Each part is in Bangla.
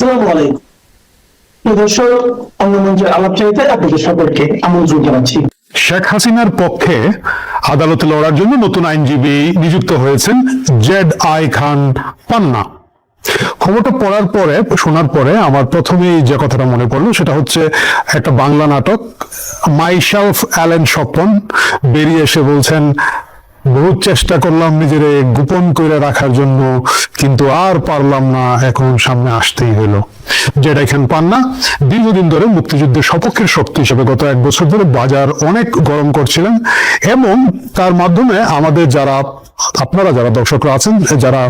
আসসালামু আলাইকুম। দর্শক আপনাদের সকলকে আমন্ত্রণ জানাচ্ছি। শেখ হাসিনার পক্ষে আদালতে লড়ার জন্য নতুন আইনজীবী নিযুক্ত হয়েছেন জেড আই খান পান্না। খবরটা পড়ার পরে, শোনার পরে আমার প্রথমেই যে কথাটা মনে পড়ল, সেটা হচ্ছে একটা বাংলা নাটক, মাইশালফ অ্যালেন স্বপন, বেরিয়ে এসে বলছেন বহুত চেষ্টা করলাম নিজের গোপন করে রাখার জন্য, কিন্তু আর পারলাম না এখন সামনে আসতেই হলো যেটা এখানে পান না, দীর্ঘদিন ধরে মুক্তিযুদ্ধের সপক্ষের শক্তি হিসেবে গত এক বছর ধরে বাজার অনেক গরম করছিলেন, এবং তার মাধ্যমে আমাদের যারা, আপনারা যারা দর্শকরা আছেন, যারা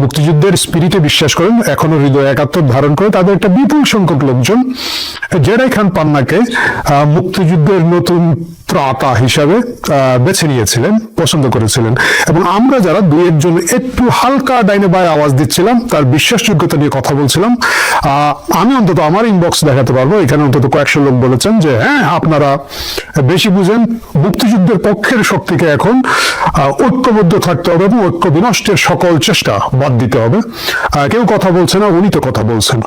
মুক্তিযুদ্ধের স্পিরিটে বিশ্বাস করেন, এখনও হৃদয় একাত্তর ধারণ করে তাদের একটা বিপুল সংখ্যক লোকজন জেরাই খান পান্নাকে মুক্তিযুদ্ধের নতুন ত্রাতা হিসাবে বেছে নিয়েছিলেন, পছন্দ করেছিলেন। এবং আমরা যারা দুই একজন একটু হালকা ডাইনে বায় আওয়াজ দিচ্ছিলাম, তার বিশ্বাসযোগ্যতা নিয়ে কথা বলছিলাম আমি অন্তত আমার ইনবক্স দেখাতে পারব। এখানে অন্তত কয়েকশো লোক বলেছেন যে হ্যাঁ আপনারা বেশি বুঝেন। মুক্তিযুদ্ধের পক্ষের শক্তিকে এখন ঐক্যবদ্ধ থাকতে হবে এবং ঐক্য বিনষ্টের সকল চেষ্টা বাদ দিতে হবে। কেউ কথা বলছে না, উনি তো কথা বলছেন।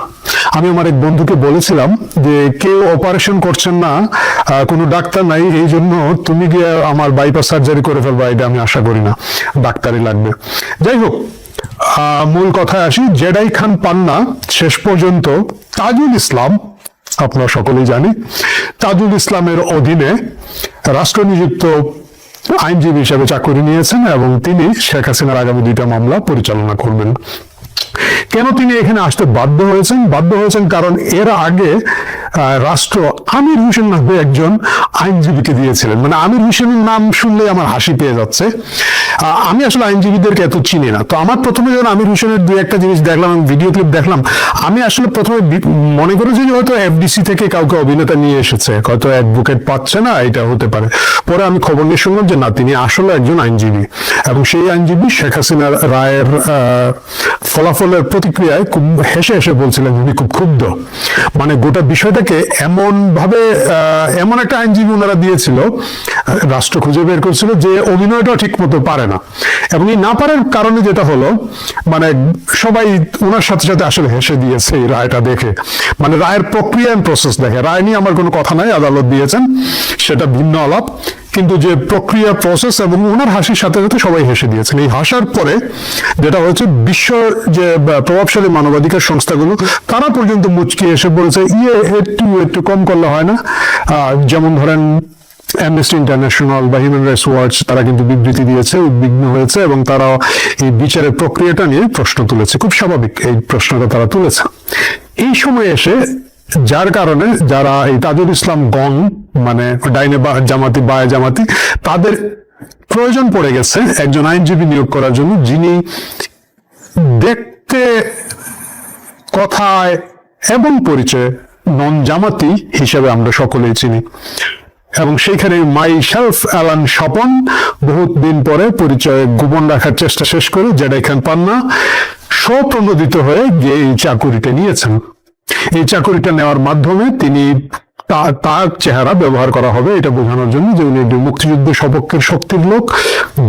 আমি আমার এক বন্ধুকে বলেছিলাম যে, কেউ অপারেশন করছেন না কোনো ডাক্তার নাই, এই জন্য তুমি গিয়ে আমার বাইপাস সার্জারি করে ফেলবা, এটা আমি আশা করি না, ডাক্তারই লাগবে। যাই হোক মূল কথায় আসি, জেডাই খান পান্না, শেষ পর্যন্ত তাজুল ইসলাম, আপনারা সকলেই জানি, তাজুল ইসলামের অধীনে রাষ্ট্র নিযুক্ত আইনজীবী হিসেবে চাকরি নিয়েছেন এবং তিনি শেখ হাসিনার আগামী দুইটা মামলা পরিচালনা করবেন। কেন তিনি এখানে আসতে বাধ্য হয়েছেন? বাধ্য হয়েছেন কারণ এর আগে রাষ্ট্র আমির হোসেন নামে একজন আইনজীবীকে দিয়েছিলেন। মানে আমির হোসেনের নাম শুনলে আমার হাসি পেয়ে যাচ্ছে। আমি আসলে আইনজীবীদেরকে এত চিনি না। তো আমার প্রথমে যখন আমির হোসেনের দুই একটা জিনিস দেখলাম ভিডিও ক্লিপ দেখলাম আমি আসলে প্রথমে মনে করেছি যে হয়তো এফডিসি থেকে কাউকে অভিনেতা নিয়ে এসেছে। হয়তো অ্যাডভোকেট পাচ্ছে না এটা হতে পারে। পরে আমি খবর নিয়ে শুনলাম যে না তিনি আসলে একজন আইনজীবী। এবং সেই আইনজীবী শেখ হাসিনা রায়ের আহ, ফলাফলের প্রতিক্রিয়ায় খুব হেসে হেসে বলছিলেন উনি, খুব ক্ষুব্ধ। মানে গোটা বিষয়টাকে এমন ভাবে এমন একটা আইনজীবী ওনারা দিয়েছিল রাষ্ট্র খুঁজে বের করছিল যে অভিনয়টাও ঠিক মতো পারে না। এবং এই না পারার কারণে যেটা হলো মানে সবাই ওনার সাথে সাথে আসলে হেসে দিয়েছে এই রায়টা দেখে। মানে রায়ের প্রক্রিয়া প্রসেস দেখে। রায় নিয়ে আমার কোনো কথা নাই, আদালত দিয়েছেন। সেটা ভিন্ন আলাপ। কিন্তু যে প্রক্রিয়া প্রসেস এবং ওনার হাসির সাথে সাথে সবাই হেসে দিয়েছেন। এই হাসার পরে যেটা হচ্ছে বিশ্ব যে প্রভাবশালী মানবাধিকার সংস্থাগুলো, তারা পর্যন্ত মুচকি এসে বলেছে ইয়ে একটু একটু কম করলে হয় না। যেমন ধরেন অ্যামনেস্টি ইন্টারন্যাশনাল বা হিউম্যান রাইটস ওয়াচ তারা কিন্তু বিবৃতি দিয়েছে, উদ্বিগ্ন হয়েছে এবং তারা এই বিচারের প্রক্রিয়াটা নিয়ে প্রশ্ন তুলেছে। খুব স্বাভাবিক এই প্রশ্নটা তারা তুলেছে। এই সময় এসে যার কারণে যারা এই তাজুল ইসলাম গং মানে ডাইনে জামাতি, বায় জামাতি, তাদের প্রয়োজন পড়ে গেছে একজন আইনজীবী নিয়োগ করার জন্য, যিনি দেখতে, কথায় এবং পরিচয় নন জামাতি হিসেবে আমরা সকলেই চিনি। এবং সেইখানে মাই সেলফ অ্যালান স্বপন বহুত দিন পরে পরিচয় গোপন রাখার চেষ্টা শেষ করে জেডাই খান পান্না স্বপ্রণোদিত হয়ে গিয়ে এই চাকুরিটা নিয়েছেন। এই চাকুরিটা নেওয়ার মাধ্যমে তিনি তার চেহারা ব্যবহার করা হবে, এটা বোঝানোর জন্য যে উনি একজন মুক্তিযুদ্ধের সপক্ষের শক্তির লোক।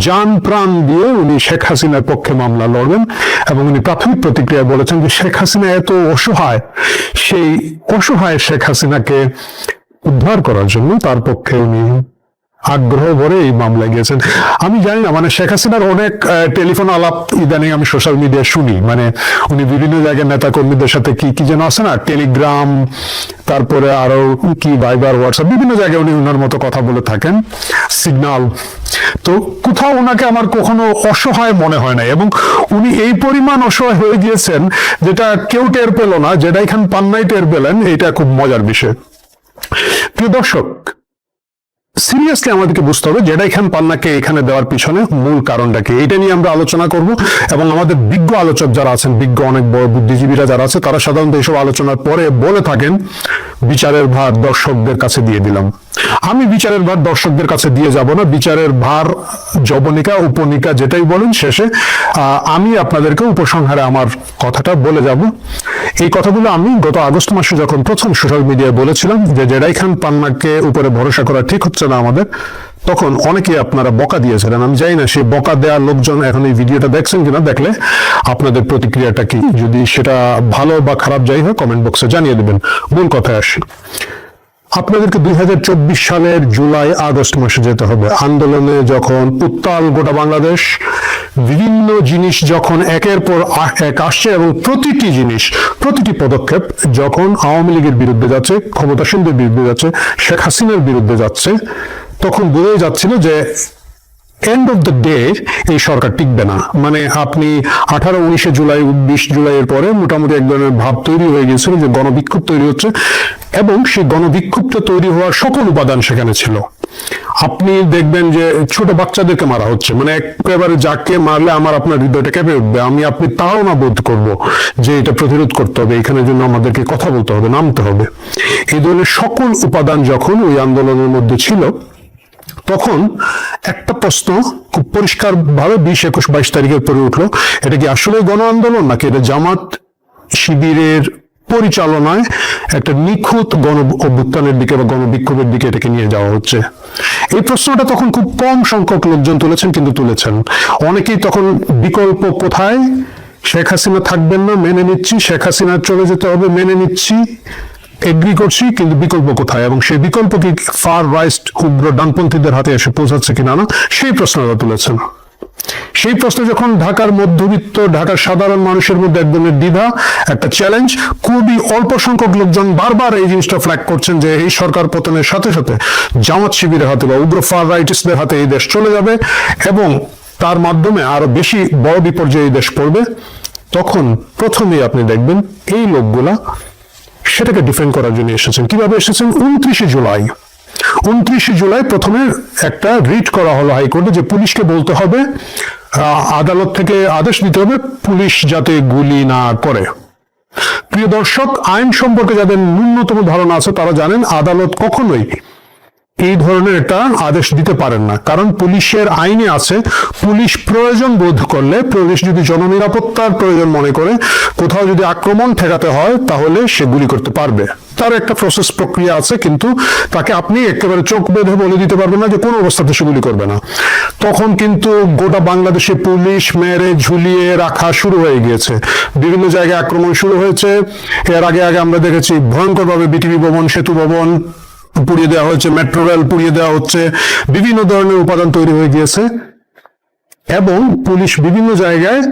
যান প্রাণ দিয়ে উনি শেখ হাসিনার পক্ষে মামলা লড়বেন এবং উনি প্রাথমিক প্রতিক্রিয়া বলেছেন যে শেখ হাসিনা এত অসহায়, সেই অসহায় শেখ হাসিনাকে উদ্ধার করার জন্য তার পক্ষে উনি আগ্রহ ভরে এই মামলায় গিয়েছেন। আমি জানি না মানে শেখ হাসিনার অনেক টেলিফোন আলাপ ইদানিং আমি সোশ্যাল মিডিয়ায় শুনি। মানে উনি বিভিন্ন জায়গায় নেতা কর্মীদের সাথে কি কি যেন আছে না? টেলিগ্রাম, তারপরে আরও কি, ভাইবার, হোয়াটসঅ্যাপ, বিভিন্ন জায়গায় উনি ওনার মতো কথা বলে থাকেন। সিগনাল। তো কোথাও ওনাকে আমার কখনো অসহায় মনে হয় না এবং উনি এই পরিমাণ অসহায় হয়ে গিয়েছেন যেটা কেউ টের পেল না, যেটা এখান পান্নাই টের পেলেন, এটা খুব মজার বিষয়। প্রিয় দর্শক সিরিয়াসলি আমাদেরকে বুঝতে হবে জেডাই খান পান্নাকে এখানে দেওয়ার পিছনে মূল কারণটা কি? এটা নিয়ে আমরা আলোচনা করব এবং আমাদের বিজ্ঞ আলোচক যারা আছেন, বিজ্ঞ অনেক বড় বুদ্ধিজীবীরা যারা আছে, তারা সাধারণত এইসব আলোচনার পরে বলে থাকেন বিচারের ভার দর্শকদের কাছে দিয়ে দিলাম। আমি বিচারের ভার দর্শকদের কাছে দিয়ে যাব না। বিচারের ভার জবনিকা উপনিকা যেটাই বলেন শেষে আমি আপনাদেরকে উপসংহারে আমার কথাটা বলে যাব। এই কথাগুলো আমি গত আগস্ট মাসে যখন প্রথম সোশ্যাল মিডিয়ায় বলেছিলাম যে জেডাই খান পান্নাকে উপরে ভরসা করা ঠিক হচ্ছে না আমাদের তখন অনেকে আপনারা বকা দিয়েছিলেন। আমি জানি না সেই বকা দেওয়ার লোকজন এখন এই ভিডিওটা দেখছেন কিনা, দেখলে আপনাদের প্রতিক্রিয়াটা কি? যদি সেটা ভালো বা খারাপ যাই হয় কমেন্ট বক্সে জানিয়ে দেবেন। মূল কথায় আসি। আপনাদেরকে দুই হাজার চব্বিশ সালের জুলাই, আগস্ট মাসে যেতে হবে। আন্দোলনে যখন উত্তাল গোটা বাংলাদেশ, বিভিন্ন জিনিস যখন একের পর এক আসছে এবং প্রতিটি জিনিস, প্রতিটি পদক্ষেপ যখন আওয়ামী লীগের বিরুদ্ধে যাচ্ছে, ক্ষমতাসীনদের বিরুদ্ধে যাচ্ছে, শেখ হাসিনার বিরুদ্ধে যাচ্ছে তখন বোঝাই যাচ্ছিল যে এন্ড অফ দ্য ডে এই সরকার টিকবে না। মানে আপনি আঠারো, উনিশে জুলাই, বিশ জুলাইয়ের পরে মোটামুটি এক ধরনের ভাব তৈরি হয়ে গিয়েছিল যে গণবিক্ষোভ তৈরি হচ্ছে এবং সেই গণবিক্ষোভটা তৈরি হওয়ার সকল উপাদান সেখানে ছিল। আপনি দেখবেন যে ছোট বাচ্চাদেরকে মারা হচ্ছে। মানে একেবারে যাকে মারলে আমার আপনার হৃদয়টা কেঁপে উঠবে, আমি আপনি তাও না বোধ করব যে এটা প্রতিরোধ করতে হবে, এখানে জন্য আমাদেরকে কথা বলতে হবে, নামতে হবে। এই ধরনের সকল উপাদান যখন ওই আন্দোলনের মধ্যে ছিল তখন একটা প্রশ্ন খুব পরিষ্কার ভাবে বিশ একুশ বাইশ তারিখের পরে উঠল। এটা কি আসলে গণ আন্দোলন নাকি এটা জামাত শিবিরের পরিচালনায় একটা নিখুঁত গণ অভ্যুত্থানের দিকে বা গণবিক্ষোভের দিকে এটাকে নিয়ে যাওয়া হচ্ছে? এই প্রশ্নটা তখন খুব কম সংখ্যক লোকজন তুলেছেন কিন্তু তুলেছেন। অনেকেই তখন বিকল্প কোথায়? শেখ হাসিনা থাকবেন না, মেনে নিচ্ছি। শেখ হাসিনা চলে যেতে হবে, মেনে নিচ্ছি। এগ্রি করছি, কিন্তু বিকল্প কোথায়? এবং সেই বিকল্প কি ফার রাইস্ট উগ্র ডানপন্থীদের হাতে এসে পৌঁছাচ্ছে কিনা না, সেই প্রশ্নটা তুলেছেন। সেই প্রশ্ন যখন ঢাকার মধ্যবিত্ত, ঢাকার সাধারণ মানুষের মধ্যে এক দ্বিধা, একটা চ্যালেঞ্জ খুবই অল্প সংখ্যক লোকজন বারবার এই জিনিসটা ফ্ল্যাগ করছেন যে এই সরকার পতনের সাথে সাথে জামাত শিবিরের হাতে বা উগ্র ফার রাইটিস্টদের হাতে এই দেশ চলে যাবে এবং তার মাধ্যমে আরও বেশি বড় বিপর্যয়ে এই দেশ পড়বে। তখন প্রথমেই আপনি দেখবেন এই লোকগুলা সেটাকে ডিফেন্ড করার জন্য এসেছেন। কীভাবে এসেছেন? উনত্রিশে জুলাই। উনত্রিশে জুলাই প্রথমে একটা রিট করা হলো হাইকোর্টে যে পুলিশকে বলতে হবে আদালত থেকে আদেশ দিতে হবে পুলিশ যাতে গুলি না করে। প্রিয় দর্শক, আইন সম্পর্কে যাদের ন্যূনতম ধারণা আছে, তারা জানেন আদালত কখনোই এই ধরনের একটা আদেশ দিতে পারেন না। কারণ পুলিশের আইনে আছে, পুলিশ প্রয়োজন বোধ করলে, পুলিশ যদি জননিরাপত্তার প্রয়োজন মনে করে, কোথাও যদি আক্রমণ ঠেকাতে হয়, তাহলে সে গুলি করতে পারবে। তার একটা প্রসেস প্রক্রিয়া আছে, কিন্তু তাকে আপনি একেবারে চোখ বেঁধে বলে দিতে পারবেন না যে কোন অবস্থাতে সে গুলি করবে না। তখন কিন্তু গোটা বাংলাদেশে পুলিশ মেরে ঝুলিয়ে রাখা শুরু হয়ে গিয়েছে। বিভিন্ন জায়গায় আক্রমণ শুরু হয়েছে। এর আগে আগে আমরা দেখেছি ভয়ঙ্করভাবে বিটিভি ভবন, সেতু ভবন পুড়িয়ে দেওয়া হয়েছে মেট্রো রেল পুড়িয়ে দেওয়া হচ্ছে বিভিন্ন ধরনের উপাদান তৈরি হয়ে গিয়েছে এবং পুলিশ বিভিন্ন জায়গায়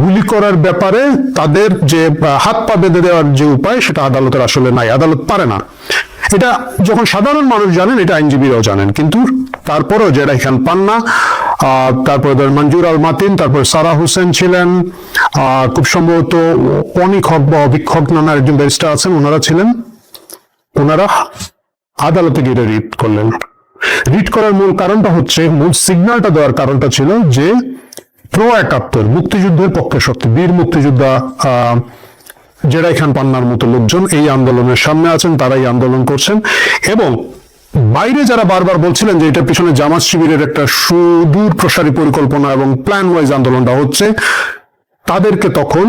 গুলি করার ব্যাপারে তাদের যে হাত পা বেঁধে দেওয়ার যে উপায় সেটা আদালতের আসলে নাই আদালত পারে না। এটা যখন সাধারণ মানুষ জানেন এটা আইনজীবীরাও জানেন কিন্তু তারপরেও জেডাই খান পান্না আহ, তারপরে ধরেন মঞ্জুর আল মাতিন তারপর সারা হোসেন ছিলেন খুব সম্ভবত অনিক হক বা অভিক্ষক নানা একজন ব্যারিস্টার আছেন ওনারা ছিলেন। ওনারা আদালতে গিয়ে রিট করলেন। রিট করার মূল কারণটা হচ্ছে, মূল সিগন্যালটা দেওয়ার কারণটা ছিল যে প্রো একাত্তর মুক্তিযুদ্ধের পক্ষে শক্তি, বীর মুক্তিযোদ্ধা জেরাই খান পান্নার মতো লোকজন এই আন্দোলনের সামনে আছেন, তারাই আন্দোলন করছেন এবং বাইরে যারা বারবার বলছিলেন যে এটার পিছনে জামাত শিবিরের একটা সুদূর প্রসারী পরিকল্পনা এবং প্ল্যান ওয়াইজ আন্দোলনটা হচ্ছে তাদেরকে তখন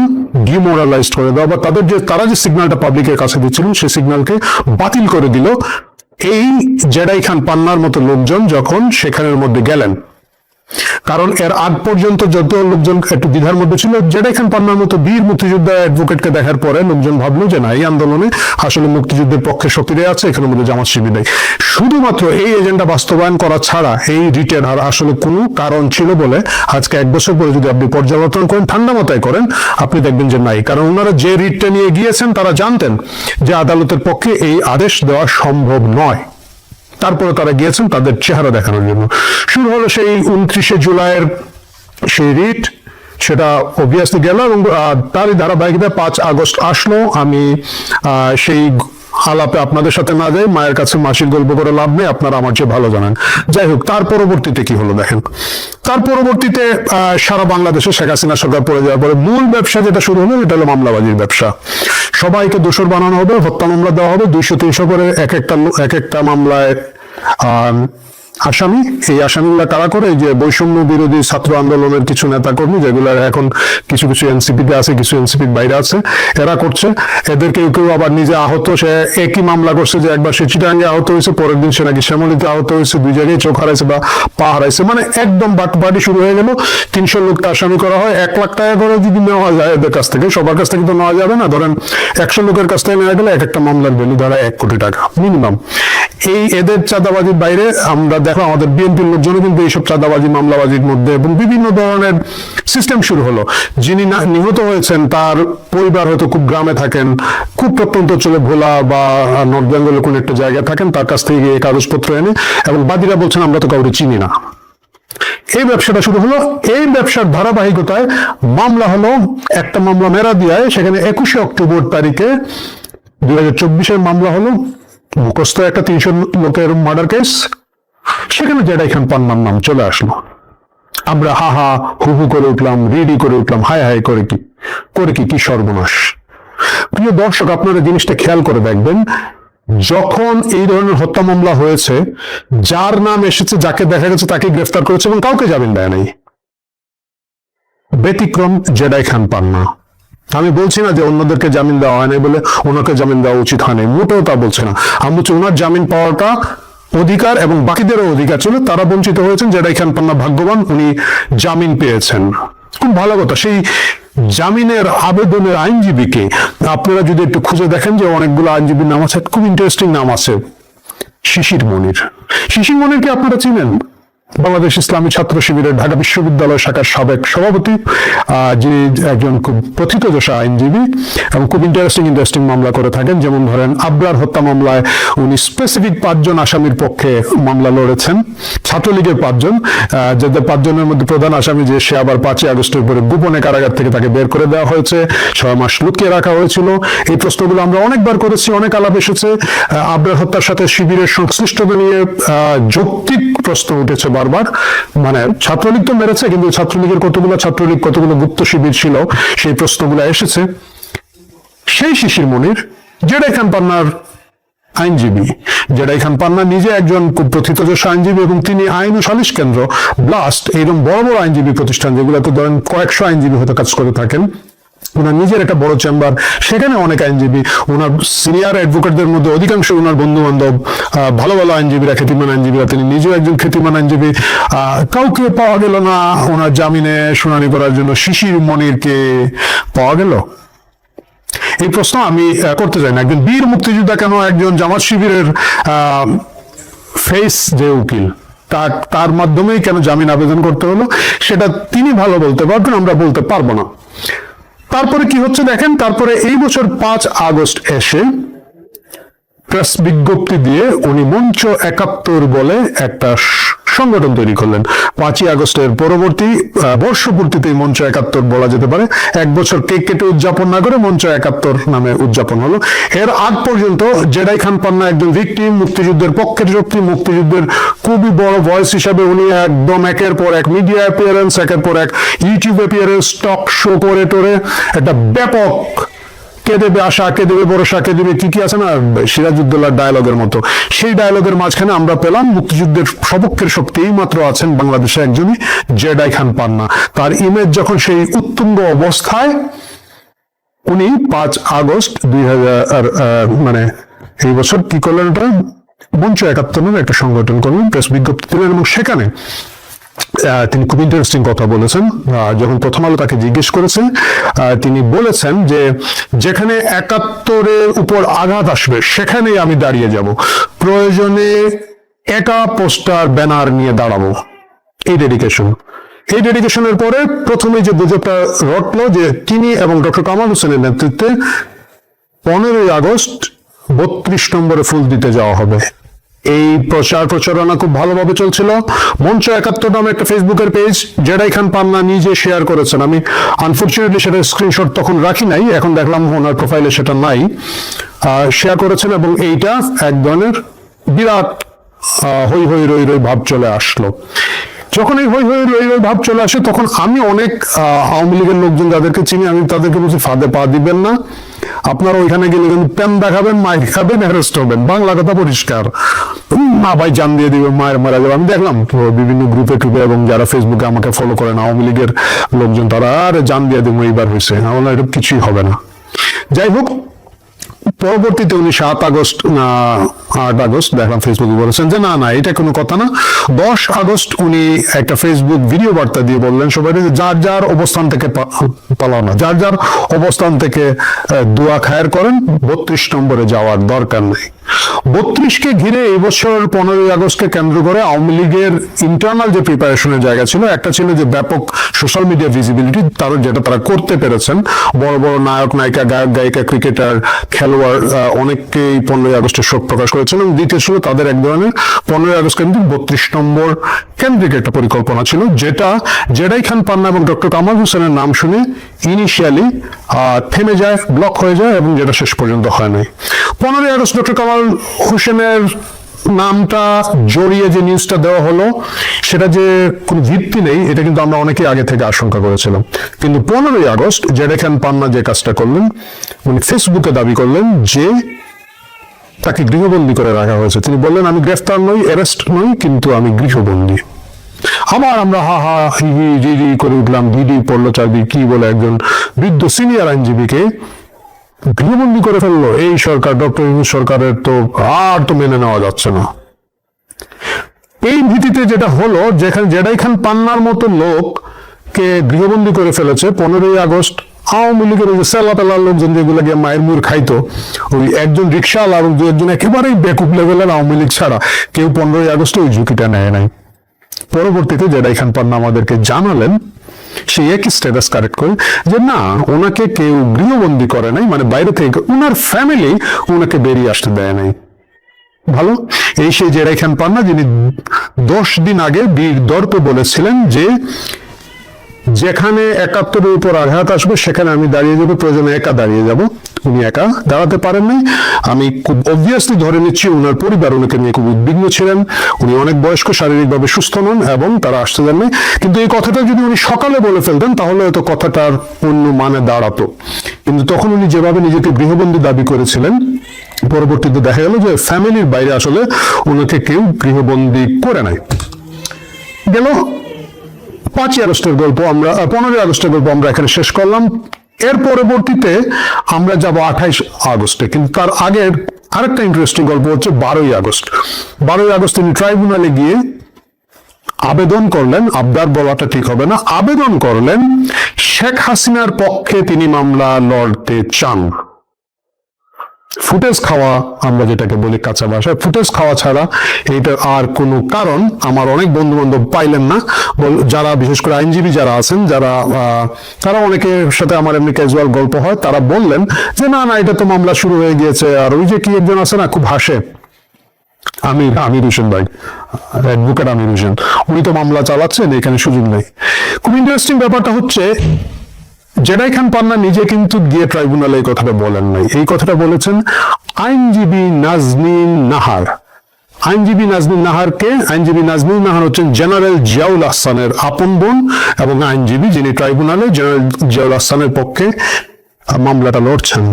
ডিমোরালাইজড করে দেওয়া বা তাদের যে, তারা যে সিগন্যালটা পাবলিকের কাছে দিচ্ছিলেন, সেই সিগন্যালকে বাতিল করে দিল। এই জেডাই খান পান্নার মতো লোকজন যখন সেখানের মধ্যে গেলেন কারণ এর আগ পর্যন্ত যত লোকজন একটু দ্বিধার মধ্যে ছিল যেটা খান পান্নার মতো বীর মুক্তিযোদ্ধা অ্যাডভোকেটকে দেখার পরে লোকজন ভাবলো যে না, এই আন্দোলনে আসলে মুক্তিযুদ্ধের পক্ষে শক্তিরাই আছে, এখানে মধ্যে জামাত শিবির নেই। শুধুমাত্র এই এজেন্ডা বাস্তবায়ন করা ছাড়া এই রিটের আর আসলে কোনো কারণ ছিল বলে আজকে এক বছর পরে যদি আপনি পর্যালোচনা করেন, ঠান্ডা মাথায় করেন, আপনি দেখবেন যে নাই। কারণ ওনারা যে রিটটা নিয়ে গিয়েছেন, তারা জানতেন যে আদালতের পক্ষে এই আদেশ দেওয়া সম্ভব নয়। তারপরে তারা গিয়েছেন তাদের চেহারা দেখানোর জন্য। শুরু হলো সেই উনত্রিশে জুলাইয়ের সেই রিট, সেটা অবভিয়াসলি গেল এবং তারই ধারাবাহিকতা পাঁচ আগস্ট আসলো। আমি সেই আলাপে আপনাদের সাথে না যাই মায়ের কাছে মাসির গল্প করে লাভ নেই, আপনারা আমার চেয়ে ভালো জানেন। যাই হোক, তার পরবর্তীতে কি হলো দেখেন? তার পরবর্তীতে সারা বাংলাদেশে শেখ হাসিনা সরকার পড়ে যাওয়ার পরে মূল ব্যবসা যেটা শুরু হলো, এটা হলো মামলাবাজির ব্যবসা। সবাইকে দোষর বানানো হবে, হত্যা মামলা দেওয়া হবে, দুইশো তিনশো করে এক একটা এক একটা মামলায় আসামি? এই আসামিগুলা কারা করে? যে বৈষম্য বিরোধী ছাত্র আন্দোলনের কিছু নেতা কর্মী যেগুলো এখন কিছু কিছু এনসিপিতে আছে, কিছু এনসিপির বাইরে আছে, এরা করছে। এদের কেউ আবার নিজে আহত, সে একই মামলা করছে যে একবার সে চিটাঙ্গে আহত হয়েছে, পরের দিন সে নাকি শ্যামলিতে আহত হয়েছে, দুই জায়গায় চোখ হারাইছে বা পা হারাইছে। মানে একদম বাটবাড়ি শুরু হয়ে গেল। তিনশো লোকটা আসামি করা হয়। এক লাখ টাকা করে যদি নেওয়া যায় এদের কাছ থেকে, সবার কাছ থেকে তো নেওয়া যাবে না। ধরেন একশো লোকের কাছ থেকে নেওয়া গেলে এক একটা মামলার ভ্যালু ধরা এক কোটি টাকা, মিনিমাম। এই এদের চাঁদাবাজির বাইরে আমরা দেখো, আমাদের বিএনপির লোকজন কিন্তু এইসব চাঁদাবাজি, মামলাবাজির মধ্যে এবং বিভিন্ন ধরনের সিস্টেম শুরু হলো। যিনি নিহত হয়েছেন, তার পরিবার হয়তো খুব গ্রামে থাকেন, খুব প্রত্যন্ত চলে ভোলা বা নর্থ বেঙ্গলের কোন একটা জায়গায় থাকেন, তার কাছ থেকে গিয়ে কাগজপত্র এনে এবং বাদীরা বলছেন, আমরা তো কাউকে চিনি না। এই ব্যবসাটা শুরু হলো। এই ব্যবসার ধারাবাহিকতায় মামলা হলো, একটা মামলা মেরা দিয়ায় সেখানে একুশে অক্টোবর তারিখে দুই হাজার চব্বিশের মামলা হলো। মুখস্থ একটা তিনশো লোকের মার্ডার কেস সেখানে জেডাই খান পান্নার নাম চলে আসলো। আমরা হা হা, হু হু করে উঠলাম রিডি করে উঠলাম, হায় হায় করে কি করে কি কি সর্বনাশ। প্রিয় দর্শক, আপনারা জিনিসটা খেয়াল করে দেখবেন, যখন এই ধরনের হত্যা মামলা হয়েছে, যার নাম এসেছে, যাকে দেখা গেছে তাকে গ্রেফতার করেছে এবং কাউকে জামিন দেয় নাই। ব্যতিক্রম জেডাই খান পান্না আমি বলছি না যে অন্যদেরকে জামিন দেওয়া হয় নাই বলে ওনাকে জামিন দেওয়া উচিত হয় নাই, মোটেও তা বলছে না। আমি বলছি, ওনার জামিন পাওয়াটা অধিকার এবং বাকিদেরও অধিকার ছিল, তারা বঞ্চিত হয়েছেন যেটা খান পান্না ভাগ্যবান, উনি জামিন পেয়েছেন। খুব ভালো কথা, সেই জামিনের আবেদনের আইনজীবীকে আপনারা যদি একটু খুঁজে দেখেন যে অনেকগুলো আইনজীবীর নাম আছে, খুব ইন্টারেস্টিং নাম আছে, শিশির মনির। শিশির মনিরকে আপনারা চিনেন? বাংলাদেশ ইসলামী ছাত্র শিবিরের ঢাকা বিশ্ববিদ্যালয় শাখার সাবেক সভাপতি যিনি একজন খুব প্রথিতযশা আইনজীবী এবং খুব ইন্টারেস্টিং ইন্টারেস্টিং মামলা করে থাকেন। যেমন ধরেন, আবরার হত্যা মামলায় উনি স্পেসিফিক পাঁচজন আসামির পক্ষে মামলা লড়েছেন। ছাত্রলীগের পাঁচজন যাদের পাঁচজনের মধ্যে প্রধান আসামি যে, সে আবার পাঁচই আগস্টের পরে গোপনে কারাগার থেকে তাকে বের করে দেওয়া হয়েছে। ছয় মাস লুকিয়ে রাখা হয়েছিল। এই প্রশ্নগুলো আমরা অনেকবার করেছি, অনেক আলাপ এসেছে। আবরার হত্যার সাথে শিবিরের সংশ্লিষ্টতা নিয়ে যৌক্তিক প্রশ্ন উঠেছে বারবার। মানে ছাত্রলীগ তো মেরেছে, কিন্তু ছাত্রলীগের কতগুলো ছাত্রলীগ, কতগুলো গুপ্ত শিবির ছিল, সেই প্রশ্নগুলো এসেছে। সেই শিশির মনির, জেডাই খান পান্নার আইনজীবী। জেডাই খান পান্না নিজে একজন খুব প্রথিতযশা আইনজীবী এবং তিনি আইন ও সালিশ কেন্দ্র, ব্লাস্ট এইরকম বড় বড় আইনজীবী প্রতিষ্ঠান যেগুলোতে ধরেন কয়েকশো আইনজীবী হয়তো কাজ করে থাকেন। ওনার নিজের একটা বড় চেম্বার, সেখানে অনেক আইনজীবী, ওনার সিনিয়র অ্যাডভোকেটদের মধ্যে অধিকাংশ ওনার বন্ধু বান্ধব ভালো ভালো আইনজীবীরা, খ্যাতিমান আইনজীবীরা, তিনি নিজেও একজন খ্যাতিমান আইনজীবী কাউকে পাওয়া গেল না ওনার জামিনে শুনানি করার জন্য শিশির মনিরকে পাওয়া গেল? এই প্রশ্ন আমি করতে চাই না। একজন বীর মুক্তিযোদ্ধা কেন একজন জামাত শিবিরের ফেস যে উকিল? তার তার মাধ্যমেই কেন জামিন আবেদন করতে হলো? সেটা তিনি ভালো বলতে পারবেন, আমরা বলতে পারব না। তারপরে কি হচ্ছে দেখেন? তারপরে এই বছর পাঁচ আগস্ট এসে প্রেস বিজ্ঞপ্তি দিয়ে উনি মঞ্চ একাত্তর বলে একটা সংগঠন তৈরি করলেন। পাঁচই আগস্টের পরবর্তী আহ, বর্ষপূর্তিতে এই মঞ্চ একাত্তর বলা যেতে পারে। এক বছর কেক কেটে উদযাপন না করে মঞ্চ একাত্তর নামে উদযাপন হলো। এর আগ পর্যন্ত জেডাই খান পান্না একজন ভিকটিম মুক্তিযুদ্ধের পক্ষের শক্তি মুক্তিযুদ্ধের খুবই বড় ভয়েস হিসাবে উনি একদম একের পর এক মিডিয়া অ্যাপিয়ারেন্স একের পর এক ইউটিউব অ্যাপিয়ারেন্স টক শো করে টোরে একটা ব্যাপক কে দেবে, আশা কে দেবে, ভরসা কে দেবে, কি কি আছে না, সিরাজউদ্দৌলার ডায়লগের মতো। সেই ডায়লগের মাঝখানে আমরা পেলাম মুক্তিযুদ্ধের সপক্ষের শক্তি এই মাত্র আছেন বাংলাদেশে একজনই, জেডাই খান পান্না। তার ইমেজ যখন সেই উত্তুঙ্গ অবস্থায়, উনি পাঁচ আগস্ট দুই হাজার মানে এই বছর কি করলেন এটা মঞ্চ একাত্তর নামে একটা সংগঠন করলেন, প্রেস বিজ্ঞপ্তি দিলেন এবং সেখানে তিনি খুব ইন্টারেস্টিং কথা বলেছেন। যখন প্রথম আলো তাকে জিজ্ঞেস করেছেন তিনি বলেছেন যে, যেখানে একাত্তরের উপর আঘাত আসবে, সেখানেই আমি দাঁড়িয়ে যাব। প্রয়োজনে একা পোস্টার, ব্যানার নিয়ে দাঁড়াবো। এই ডেডিকেশন এই ডেডিকেশনের পরে প্রথমে যে গুজবটা রটলো যে তিনি এবং ডক্টর কামাল হোসেনের নেতৃত্বে পনেরোই আগস্ট বত্রিশ নম্বরে ফুল দিতে যাওয়া হবে। এই প্রচার প্রচারণা খুব ভালোভাবে চলছিল। মঞ্চ একাত্তর নামে একটা ফেসবুকের পেজ জেডাই খান পান্না নিজে শেয়ার করেছেন। আমি আনফর্চুনেটলি সেটা স্ক্রিনশট তখন রাখি নাই, এখন দেখলাম ওনার প্রোফাইলে সেটা নাই। শেয়ার করেছেন এবং এইটা এক ধরনের বিরাট হই হই রই রই ভাব চলে আসলো। যখন এই হই হই রই রই ভাব চলে আসে, তখন আমি অনেক আওয়ামী লীগের লোকজন যাদেরকে চিনি, আমি তাদেরকে বলছি ফাঁদে পা দিবেন না। আপনারা ওইখানে গেলে কিন্তু প্যান দেখাবেন মায়ের খাবেন, অ্যারেস্ট হবেন। বাংলা কথা পরিষ্কার। মা ভাই জান দিয়ে দিবে, মায়ের মারা যাবে। আমি দেখলাম বিভিন্ন গ্রুপে টুপে এবং যারা ফেসবুকে আমাকে ফলো করেন, আওয়ামী লীগের লোকজন, তারা আরে জান দিয়ে দেবো, এইবার হয়েছে। আমার এরকম কিছুই হবে না। যাই হোক পরবর্তীতে উনি সাত আগস্ট আট আগস্ট, দেখলাম ফেসবুকে বলেছেন যে না না, এটা কোনো কথা না। দশ আগস্ট উনি একটা ফেসবুক ভিডিও বার্তা দিয়ে বললেন সবাই যার যার অবস্থান থেকে পালাও না। যার যার অবস্থান থেকে দোয়া খায়ের করেন, বত্রিশ নম্বরে যাওয়ার দরকার নেই। বত্রিশকে ঘিরে এবছর পনেরোই আগস্টকে কেন্দ্র করে আওয়ামী লীগের ইন্টারনাল যে প্রিপারেশনের জায়গা ছিল, একটা ছিল যে ব্যাপক সোশ্যাল মিডিয়া ভিজিবিলিটি তার যেটা তারা করতে পেরেছেন। বড় বড় নায়ক, নায়িকা গায়ক গায়িকা ক্রিকেটার খেলোয়াড় অনেককেই পনেরোই আগস্টে শোক প্রকাশ করেছেন এবং দ্বিতীয় ছিল তাদের এক ধরনের পনেরোই আগস্ট কেন্দ্রিক বত্রিশ নম্বর কেন্দ্রিক একটা পরিকল্পনা ছিল, যেটা জেডাই খান পান্না এবং ডক্টর কামাল হোসেনের নাম শুনে ইনিশিয়ালি থেমে যায় ব্লক হয়ে যায় এবং যেটা শেষ পর্যন্ত হয় নাই। পনেরোই আগস্ট ডক্টর কামাল হোসেনের নামটা জড়িয়ে যে নিউজটা দেওয়া হলো, সেটা যে কোনো ভিত্তি নেই, এটা কিন্তু আমরা অনেকেই আগে থেকে আশঙ্কা করেছিলাম। কিন্তু পনেরোই আগস্ট জেডে খান পান্না যে কাজটা করলেন, উনি ফেসবুকে দাবি করলেন যে তাকে গৃহবন্দী করে রাখা হয়েছে। তিনি বললেন, আমি গ্রেফতার নই অ্যারেস্ট নই, কিন্তু আমি গৃহবন্দী। আবার আমরা হা হা, হি হি, রি রি করে উঠলাম ডিডি পড়ল চারদি কি বলে একজন বৃদ্ধ সিনিয়র আইনজীবীকে গৃহবন্দী করে ফেলল। এই সরকার, ডক্টর ইউনুস সরকারের তো আর তো মেনে নেওয়া যাচ্ছে না। এই ভিত্তিতে যেটা হলো, যেখানে জেডাই খান পান্নার মতো লোককে গৃহবন্দী করে ফেলেছে, পনেরোই আগস্ট আওয়ামী লীগের ওই যে সেলা পেলার লোকজন যেগুলো গিয়ে মায়ের মুর খাইতো, ওই একজন রিক্সাওয়ালা এবং দু একজন একেবারেই বেকুব লেভেলের আওয়ামী লীগ ছাড়া কেউ পনেরোই আগস্টে ওই ঝুঁকিটা নেয় নাই। পরবর্তীতে জেডাই খান পান্না আমাদেরকে জানালেন সেই একই স্ট্যাটাস কারেক্ট করে যে না, ওনাকে কেউ গৃহবন্দী করে নাই মানে বাইরে থেকে ওনার ফ্যামিলি ওনাকে বেরিয়ে আসতে দেয় নাই। ভালো? এই সেই জেরাই খান পান্না যিনি দশ দিন আগে বীর দর্পে বলেছিলেন যে যেখানে একাত্তরের উপর আঘাত আসবে, সেখানে আমি দাঁড়িয়ে যাব, প্রয়োজনে একা দাঁড়িয়ে যাব। উনি একা দাঁড়াতে পারেন নাই। আমি খুব অবভিয়াসলি ধরে নিচ্ছি ওনার পরিবার ওনাকে নিয়ে খুব উদ্বিগ্ন ছিলেন। উনি অনেক বয়স্ক, শারীরিকভাবে সুস্থ নন এবং তারা আসতে দেন কিন্তু এই কথাটা যদি উনি সকালে বলে ফেলতেন, তাহলে হয়তো কথাটার অন্য মানে দাঁড়াতো। কিন্তু তখন উনি যেভাবে নিজেকে গৃহবন্দী দাবি করেছিলেন, পরবর্তীতে দেখা গেল যে ফ্যামিলির বাইরে আসলে ওনাকে কেউ গৃহবন্দী করে নাই। গেল পাঁচই আগস্টের গল্প আমরা পনেরোই আগস্টের গল্প আমরা এখানে শেষ করলাম। এর পরবর্তীতে আমরা যাব আঠাইশ আগস্টে, কিন্তু তার আগের আরেকটা ইন্টারেস্টিং গল্প হচ্ছে বারোই আগস্ট। বারোই আগস্ট তিনি ট্রাইব্যুনালে গিয়ে আবেদন করলেন, আবদার বলাটা ঠিক হবে না, আবেদন করলেন, শেখ হাসিনার পক্ষে তিনি মামলা লড়তে চান। ফুটেজ খাওয়া আমরা যেটাকে বলি কাঁচা ভাষায় ফুটেজ খাওয়া ছাড়া এইটার আর কোনো কারণ আমার অনেক বন্ধু বান্ধব পাইলেন না। যারা বিশেষ করে আইনজীবী যারা আছেন, যারা তারা অনেকের সাথে আমার এমনি ক্যাজুয়াল গল্প হয়, তারা বললেন যে, না না, এটা তো মামলা শুরু হয়ে গিয়েছে। আর ওই যে কি একজন আছে না, খুব হাসে। আমির আমির হোসেন ভাই অ্যাডভোকেট আমির হোসেন। উনি তো মামলা চালাচ্ছেন, এখানে সুযোগ নেই। খুব ইন্টারেস্টিং ব্যাপারটা হচ্ছে জেডাই খান পান্না নিজে কিন্তু গিয়ে ট্রাইব্যুনালে এই কথাটা বলেন নাই। এই কথাটা বলেছেন আইনজীবী নাজনীন নাহার। আইনজীবী নাজনীন নাহারকে আইনজীবী নাজনীন নাহার হচ্ছেন জেনারেল জিয়াউল আহসানের আপন বোন এবং আইনজীবী যিনি ট্রাইব্যুনালে জেনারেল জিয়াউল আহসানের পক্ষে মামলাটা লড়ছেন।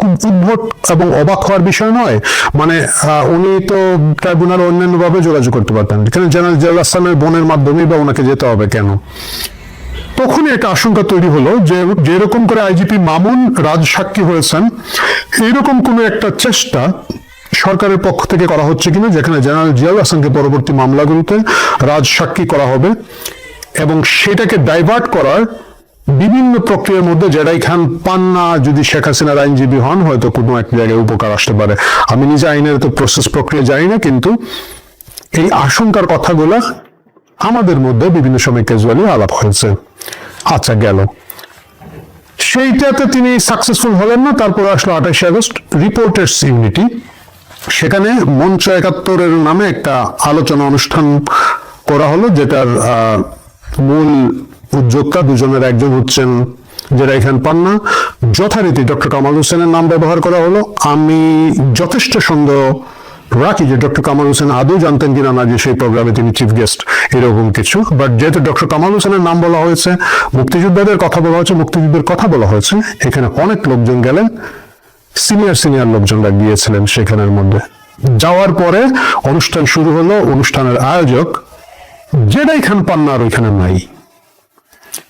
খুব উদ্ভট এবং অবাক হওয়ার বিষয় নয় মানে উনি তো ট্রাইব্যুনালে অন্যান্য ভাবে যোগাযোগ করতে পারতেন। কেন জেনারেল জিয়াউল আহসানের বোনের মাধ্যমেই বা ওনাকে যেতে হবে কেন? তখনই একটা আশঙ্কা তৈরি হলো যে যেরকম করে আইজিপি মামুন রাজসাক্ষী হয়েছেন, এইরকম কোনো একটা চেষ্টা সরকারের পক্ষ থেকে করা হচ্ছে কিনা, যেখানে জেনারেল জিয়াউল হাসানকে পরবর্তী মামলাগুলোতে রাজসাক্ষী করা হবে, এবং সেটাকে ডাইভার্ট করার বিভিন্ন প্রক্রিয়ার মধ্যে জেডাই খান পান্না যদি শেখ হাসিনার আইনজীবী হন, হয়তো কোনো এক জায়গায় উপকার আসতে পারে। আমি নিজে আইনের তো প্রসেস প্রক্রিয়া জানি না, কিন্তু এই আশঙ্কার কথাগুলা আমাদের মধ্যে বিভিন্ন সময় ক্যাজুয়ালি আলাপ হয়েছে। আচ্ছা গেল। সেইটাতে তিনি সাকসেসফুল হলেন না, তারপরে আসলো আঠাশে আগস্ট রিপোর্টার্স ইউনিটি সেখানে মঞ্চ একাত্তরের নামে একটা আলোচনা অনুষ্ঠান করা হলো, যেটার মূল উদ্যোক্তা দুজনের, একজন হচ্ছেন যেটা এখান পান না যথারীতি ডক্টর কামাল হোসেনের নাম ব্যবহার করা হলো। আমি যথেষ্ট সন্দেহ রাখি যে ডক্টর কামাল হোসেন আদৌ জানতেন কিনা না যে সেই প্রোগ্রামে তিনি চিফ গেস্ট এরকম কিছু বাট যেহেতু ডক্টর কামাল হোসেনের নাম বলা হয়েছে, মুক্তিযোদ্ধাদের কথা বলা হয়েছে, মুক্তিযুদ্ধের কথা বলা হয়েছে, এখানে অনেক লোকজন গেলেন সিনিয়র সিনিয়র লোকজনরা গিয়েছিলেন সেখানের মধ্যে। যাওয়ার পরে অনুষ্ঠান শুরু হলো, অনুষ্ঠানের আয়োজক জেডাই খান পান্নার ওইখানে নাই।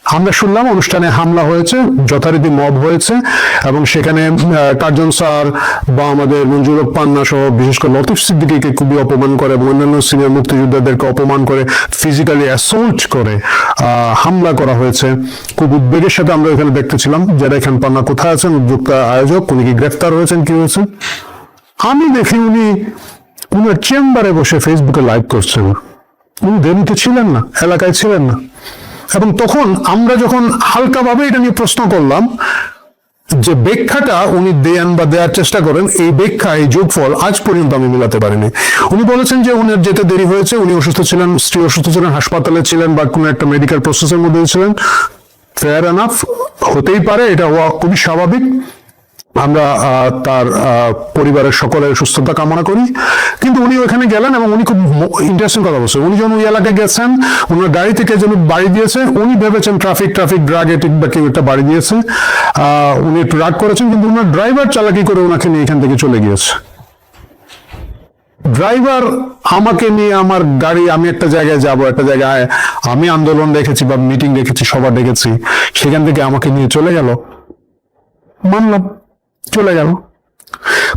আমরা শুনলাম অনুষ্ঠানে হামলা হয়েছে, যথারীতি মব হয়েছে এবং সেখানে কার্জন স্যার বা আমাদের মঞ্জুর পান্না সহ বিশেষ করে লতিফ সিদ্দিকীকে খুবই অপমান করে এবং অন্যান্য সিনিয়র মুক্তিযোদ্ধাদেরকে অপমান করে ফিজিক্যালি অ্যাসল্ট করে হামলা করা হয়েছে। খুব উদ্বেগের সাথে আমরা এখানে দেখতেছিলাম, যারা এখান পান্না কোথায় আছেন, উদ্যোক্তা আয়োজক, উনি কি গ্রেফতার হয়েছেন, কি হয়েছেন আমি দেখি উনি উনার চেম্বারে বসে ফেসবুকে লাইভ করছেন। উনি দেরিতে ছিলেন না, এলাকায় ছিলেন না। এবং তখন আমরা যখন হালকাভাবে এটা নিয়ে প্রশ্ন করলাম, যে ব্যাখ্যাটা উনি দেন বা দেওয়ার চেষ্টা করেন, এই ব্যাখ্যা, এই যোগফল আজ পর্যন্ত আমি মিলাতে পারিনি। উনি বলেছেন যে উনি যেতে দেরি হয়েছে, উনি অসুস্থ ছিলেন, স্ত্রী অসুস্থ ছিলেন, হাসপাতালে ছিলেন বা কোনো একটা মেডিকেল প্রসেসের মধ্যে ছিলেন। ফেয়ার এনাফ হতেই পারে, এটা হওয়া খুবই স্বাভাবিক। আমরা তার পরিবারের সকলের সুস্থতা কামনা করি। কিন্তু উনি ওখানে গেলেন এবং উনি খুব ইন্টারেস্টিং কথা বলছেন। উনি যখন ওই এলাকায় গেছেন, ওনার গাড়ি থেকে যেন বাড়ি দিয়েছে, উনি ভেবেছেন ট্রাফিক ট্রাফিক ড্রাগ এটিক বা কেউ একটা বাড়ি দিয়েছে। উনি একটু রাগ করেছেন, কিন্তু ওনার ড্রাইভার চালাকি করে ওনাকে নিয়ে এখান থেকে চলে গিয়েছে। ড্রাইভার আমাকে নিয়ে আমার গাড়ি, আমি একটা জায়গায় যাব, একটা জায়গায় আমি আন্দোলন রেখেছি বা মিটিং রেখেছি সভা ডেকেছি সেখান থেকে আমাকে নিয়ে চলে গেল। মানলাম। চলে গেল।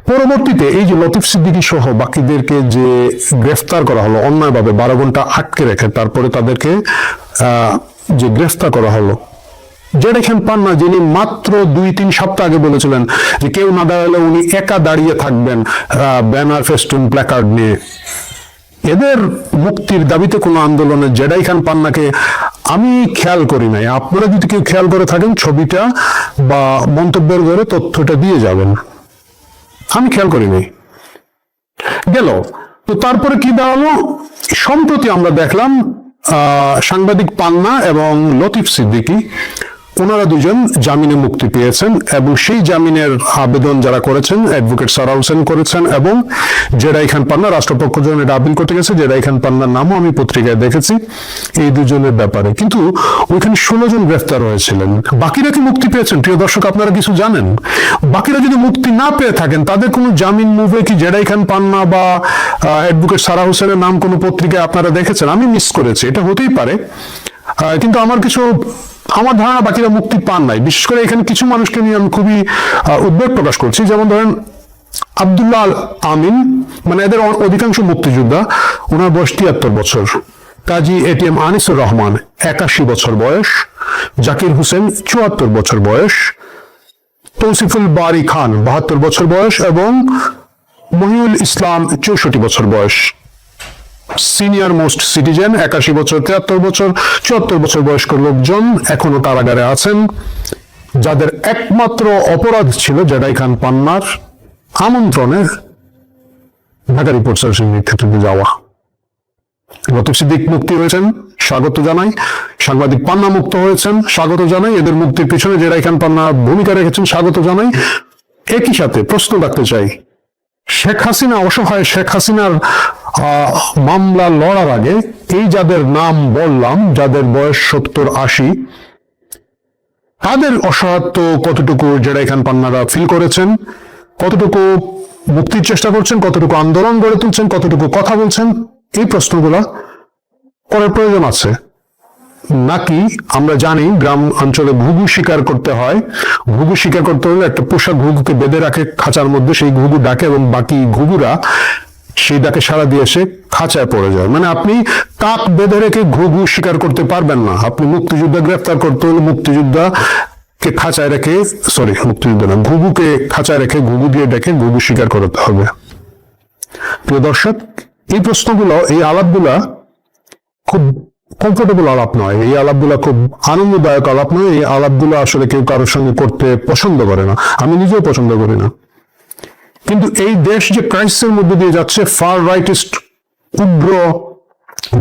পরবর্তীতে এই যে লতিফ সিদ্দিকী সহ বাকিদেরকে যে গ্রেফতার করা হলো, অন্যায়ভাবে বারো ঘণ্টা আটকে রেখে তারপরে তাদেরকে যে গ্রেফতার করা হলো যেটা পান পান্না যিনি মাত্র দুই তিন সপ্তাহ আগে বলেছিলেন যে কেউ না দাঁড়ালে উনি একা দাঁড়িয়ে থাকবেন ব্যানার, ফেস্টুন, প্ল্যাকার্ড নিয়ে। এদের মুক্তির দাবিতে কোনো আন্দোলনে জেডাই খান পান্নাকে আমি খেয়াল করি নাই। আপনারা যদি কেউ খেয়াল করে থাকেন ছবিটা বা মন্তব্যের ঘরে তথ্যটা দিয়ে যাবেন। আমি খেয়াল করি নাই। গেল। তো তারপরে কি দাঁড়াল? সম্প্রতি আমরা দেখলাম সাংবাদিক পান্না এবং লতিফ সিদ্দিকী ওনারা দুজন জামিনে মুক্তি পেয়েছেন এবং সেই জামিনের আবেদন যারা করেছেন অ্যাডভোকেট সারা হোসেন করেছেন এবং জেডাই খান পান্না রাষ্ট্রপক্ষ যখন এটা আপিল করতে গেছে। জেডাই খান পান্নার নামও আমি পত্রিকায় দেখেছি এই দুজনের ব্যাপারে। কিন্তু ওইখানে ষোলো জন গ্রেফতার হয়েছিলেন। বাকিরা কি মুক্তি পেয়েছেন? প্রিয় দর্শক, আপনারা কিছু জানেন? বাকিরা যদি মুক্তি না পেয়ে থাকেন, তাদের কোনো জামিন মুভে কি জেডাই খান পান্না বা অ্যাডভোকেট সারা হোসেনের নাম কোনো পত্রিকায় আপনারা দেখেছেন? আমি মিস করেছি। এটা হতেই পারে। কিন্তু আমার কিছু আমার ধারণা বাকিরা মুক্তি পান নাই। বিশেষ করে এখানে কিছু মানুষকে নিয়ে আমি খুবই উদ্বেগ প্রকাশ করছি। যেমন ধরেন আব্দুল্লাহ আল আমিন মানে এদের অধিকাংশ মুক্তিযোদ্ধা, ওনার বয়স তিয়াত্তর বছর। কাজী এটিএম আনিসুর রহমান, একাশি বছর বয়স। জাকির হোসেন, চুয়াত্তর বছর বয়স। তৌসিফুল বারি খান, বাহাত্তর বছর বয়স এবং মহিউল ইসলাম, চৌষট্টি বছর বয়স। সিনিয়র মোস্ট সিটিজেন, একাশি বছর, তিয়াত্তর বছর, চুয়াত্তর বছর বয়স্ক লোকজন এখনও কারাগারে আছেন, যাদের একমাত্র অপরাধ ছিল জেডাই খান পান্নার আমন্ত্রণে ঢাকা রিপোর্ট সার্ভিসের নেতৃত্বে যাওয়া। লতিফ সিদ্দিক মুক্তি হয়েছেন, স্বাগত জানাই। সাংবাদিক পান্না মুক্ত হয়েছেন, স্বাগত জানাই। এদের মুক্তির পিছনে জেডাই খান পান্না ভূমিকা রেখেছেন, স্বাগত জানাই। একই সাথে প্রশ্ন রাখতে চাই, শেখ হাসিনা, অসহায় শেখ হাসিনার মামলা লড়ার আগে এই যাদের নাম বললাম, যাদের বয়স সত্তর আশি, তাদের অসহায়ত্ব কতটুকু জেডাই খান পান্নারা ফিল করেছেন? কতটুকু মুক্তির চেষ্টা করছেন? কতটুকু আন্দোলন গড়ে তুলছেন? কতটুকু কথা বলছেন? এই প্রশ্নগুলা করার প্রয়োজন আছে। নাকি আমরা জানি গ্রাম অঞ্চলে ঘুঘু শিকার করতে হয়। ঘুঘু শিকার করতে হলে একটা পোষা ঘুঘুকে বেঁধে রাখে, খাঁচার মধ্যে সেই ঘুঘু ডাকে এবং বাকি ঘুঘুরা সেই সারা দিয়ে এসে খাঁচায় পড়ে যায়। মানে আপনি কাক বেঁধে রেখে ঘুঘু শিকার করতে পারবেন না। আপনি মুক্তিযোদ্ধা গ্রেফতার করতে হলে মুক্তিযোদ্ধা কে খাঁচায় রেখে সরি মুক্তিযোদ্ধা না, ঘুঘুকে খাঁচায় রেখে, ঘুঘু দিয়ে ডেকে ঘুঘু শিকার করতে হবে। প্রিয় দর্শক, এই প্রশ্নগুলো, এই আলাপগুলা খুব কমফোর্টেবল আলাপ নয়। এই আলাপগুলা খুব আনন্দদায়ক আলাপ নয়। এই আলাপগুলো আসলে কেউ কারোর সঙ্গে করতে পছন্দ করে না। আমি নিজেও পছন্দ করি না। কিন্তু এই দেশ যে ক্রাইসিসের মধ্যে দিয়ে যাচ্ছে ফার রাইটিস্ট উগ্র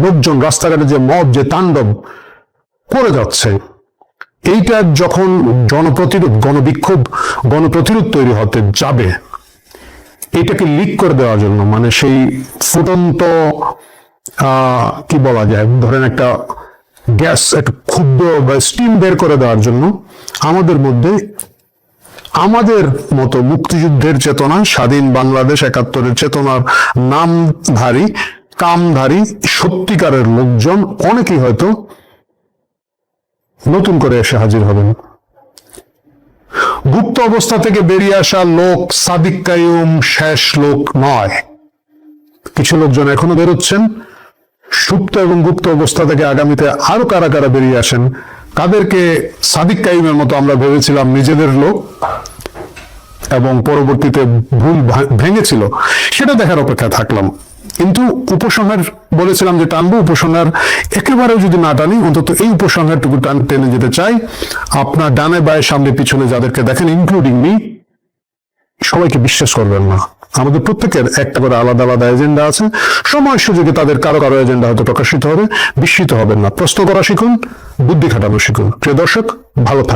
লোকজন, রাস্তাঘাটে যে মব যে তাণ্ডব করে যাচ্ছে। এইটা যখন জনপ্রতিরোধ, গণবিক্ষোভ, গণপ্রতিরোধ তৈরি হতে যাবে, এটাকে লিক করে দেওয়ার জন্য মানে সেই ফুটন্ত কি বলা যায়, ধরেন একটা গ্যাস, একটা ক্ষুদ্র বা স্টিম বের করে দেওয়ার জন্য আমাদের মধ্যে আমাদের মতো মুক্তিযুদ্ধের চেতনা, স্বাধীন বাংলাদেশ একাত্তরের চেতনার নামধারী, কামধারী, সত্যিকারের লোকজন অনেকেই হয়তো নতুন করে এসে হাজির হবেন। গুপ্ত অবস্থা থেকে বেরিয়ে আসা লোক সাদিক কায়ুম শেষ লোক নয়। কিছু লোকজন এখনও বেরোচ্ছেন। সুপ্ত এবং গুপ্ত অবস্থা থেকে আগামীতে আরও কারা কারা বেরিয়ে আসেন কাদেরকে সাদিক কাইমের মতো আমরা ভেবেছিলাম নিজেদের লোক এবং পরবর্তীতে ভুল ভেঙেছিল, সেটা দেখার অপেক্ষা থাকলাম। কিন্তু উপসংহার বলেছিলাম যে টানবো উপসংহার, একেবারেও যদি না টানি, অন্তত এই উপসংহারটুকু টান টেনে যেতে চাই। আপনার ডানে বায়ে সামনে পিছনে যাদেরকে দেখেন ইনক্লুডিং মি সবাইকে বিশ্বাস করবেন না। আমাদের প্রত্যেকের একটা করে আলাদা আলাদা এজেন্ডা আছে। সময় সুযোগে তাদের কারও কারও এজেন্ডা হয়তো প্রকাশিত হবে, বিস্মিত হবেন না। প্রশ্ন করা শিখুন, বুদ্ধি খাটানো শিখুন। প্রিয় দর্শক, ভালো